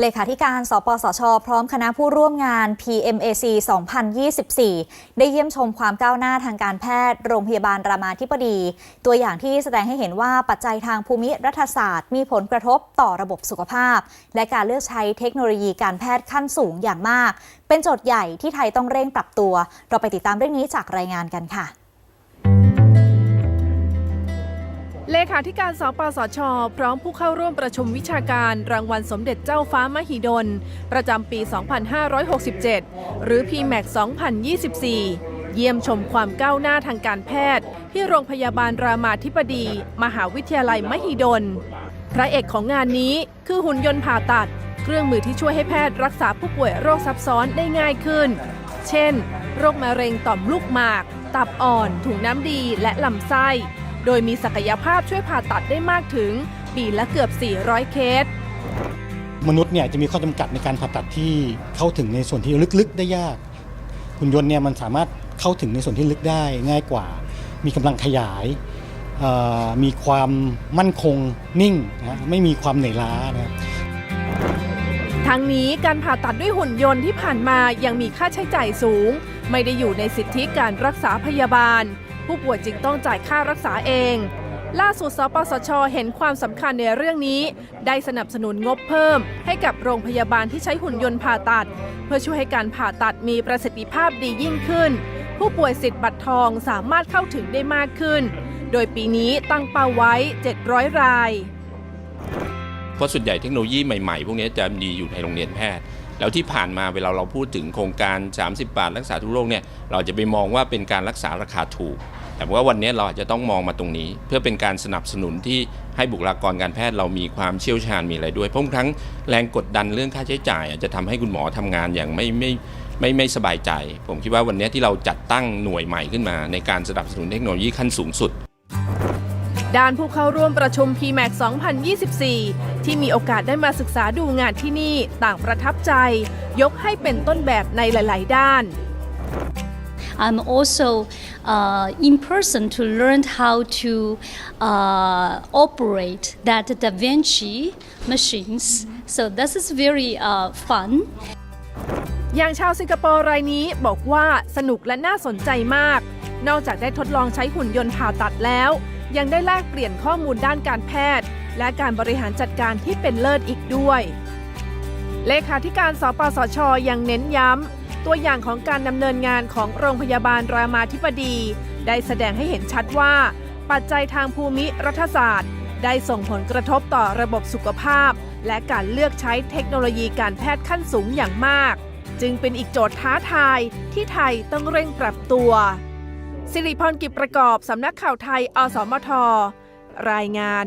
เลขาธิการสปสช พร้อมคณะผู้ร่วมงาน PMAC 2024 ได้เยี่ยมชมความก้าวหน้าทางการแพทย์ โรงพยาบาลรามาธิบดี ตัวอย่างที่แสดงให้เห็นว่าปัจจัยทางภูมิรัฐศาสตร์ มีผลกระทบต่อระบบสุขภาพ และการเลือกใช้เทคโนโลยีการแพทย์ขั้นสูงอย่างมาก เป็นโจทย์ใหญ่ที่ไทยต้องเร่งปรับตัว เราไปติดตามเรื่องนี้จากรายงานกันค่ะ เลขาธิการสปสช พร้อมผู้เข้าร่วมประชุมวิชาการรางวัลสมเด็จเจ้าฟ้ามหิดล ประจำปี 2567 หรือ PMAC 2024 เยี่ยมชมความก้าวหน้าทางการแพทย์ ที่โรงพยาบาลรามาธิบดี มหาวิทยาลัยมหิดล พระเอกของงานนี้คือหุ่นยนต์ผ่าตัด เครื่องมือที่ช่วยให้แพทย์รักษาผู้ป่วยโรคซับซ้อนได้ง่ายขึ้น เช่น โรคมะเร็งต่อมลูกหมาก ตับอ่อน ถุงน้ำดี และลำไส้ โดยมีศักยภาพช่วยผ่าตัดได้มากถึง ปีละเกือบ 400 เคส มนุษย์เนี่ยจะมีข้อจำกัดในการผ่าตัดที่เข้าถึงในส่วนที่ลึกๆ ได้ยากหุ่นยนต์เนี่ยมันสามารถเข้าถึงในส่วนที่ลึกได้ง่ายกว่า มีกำลังขยายเอ่อมีความมั่นคงนิ่งนะไม่มีความเหนื่อยล้านะครับทั้งนี้การผ่าตัดด้วยหุ่นยนต์ที่ผ่านมายังมีค่าใช้จ่ายสูง ไม่ได้อยู่ในสิทธิการรักษาพยาบาล ผู้ป่วยจึงต้องจ่ายค่ารักษาเอง ล่าสุดสปสช เห็นความสำคัญในเรื่องนี้ ได้สนับสนุนงบเพิ่ม ให้กับโรงพยาบาลที่ใช้หุ่นยนต์ผ่าตัด เพื่อช่วยให้การผ่าตัดมีประสิทธิภาพดียิ่งขึ้น ผู้ป่วยสิทธิ์บัตรทองสามารถเข้าถึงได้มากขึ้น โดยปีนี้ตั้งเป้าไว้ 700 ราย เพราะส่วนใหญ่เทคโนโลยีใหม่ๆ พวกนี้จะมีอยู่ในโรงเรียนแพทย์ แล้วที่ผ่านมาเวลาเราพูดถึงโครงการ 30 บาทรักษาทุกโรคเนี่ยเราจะไปมองว่าเป็นการรักษาราคาถูก แต่ว่าวันนี้เราอาจจะต้องมองมาตรงนี้ เพื่อเป็นการสนับสนุนที่ให้บุคลากรการแพทย์เรามีความเชี่ยวชาญมีอะไรด้วย เพราะครั้งแรงกดดันเรื่องค่าใช้จ่าย อาจจะทำให้คุณหมอทำงานอย่างไม่ไม่ไม่ไม่สบายใจ ผมคิดว่าวันนี้ที่เราจัดตั้งหน่วยใหม่ขึ้นมา ในการสนับสนุนเทคโนโลยีขั้นสูงสุด ด้านผู้เข้าร่วมประชุม PMAC 2024 ที่มีโอกาสได้มาศึกษาดูงานที่นี่ต่างประทับใจ ยกให้เป็นต้นแบบในหลาย ๆ ด้าน I'm also uh, in person to learn how to uh, operate that Da Vinci machines. So this is very uh, fun. อย่างชาวสิงคโปร์รายนี้บอกว่าสนุกและน่าสนใจมาก นอกจากได้ทดลองใช้หุ่นยนต์ผ่าตัดแล้ว ยังได้แลกเปลี่ยนข้อมูลด้านการแพทย์ และการบริหารจัดการที่เป็นเลิศอีกด้วย เลขาธิการสปสช ยังเน้นย้ำ ตัวอย่างของการดำเนินงานของโรงพยาบาลรามาธิบดี ได้แสดงให้เห็นชัดว่า ปัจจัยทางภูมิรัฐศาสตร์ ได้ส่งผลกระทบต่อระบบสุขภาพ และการเลือกใช้เทคโนโลยีการแพทย์ขั้นสูงอย่างมาก จึงเป็นอีกโจทย์ท้าทายที่ไทยต้องเร่งปรับตัว สิริพรกิจประกอบ สำนักข่าวไทย อสมท รายงาน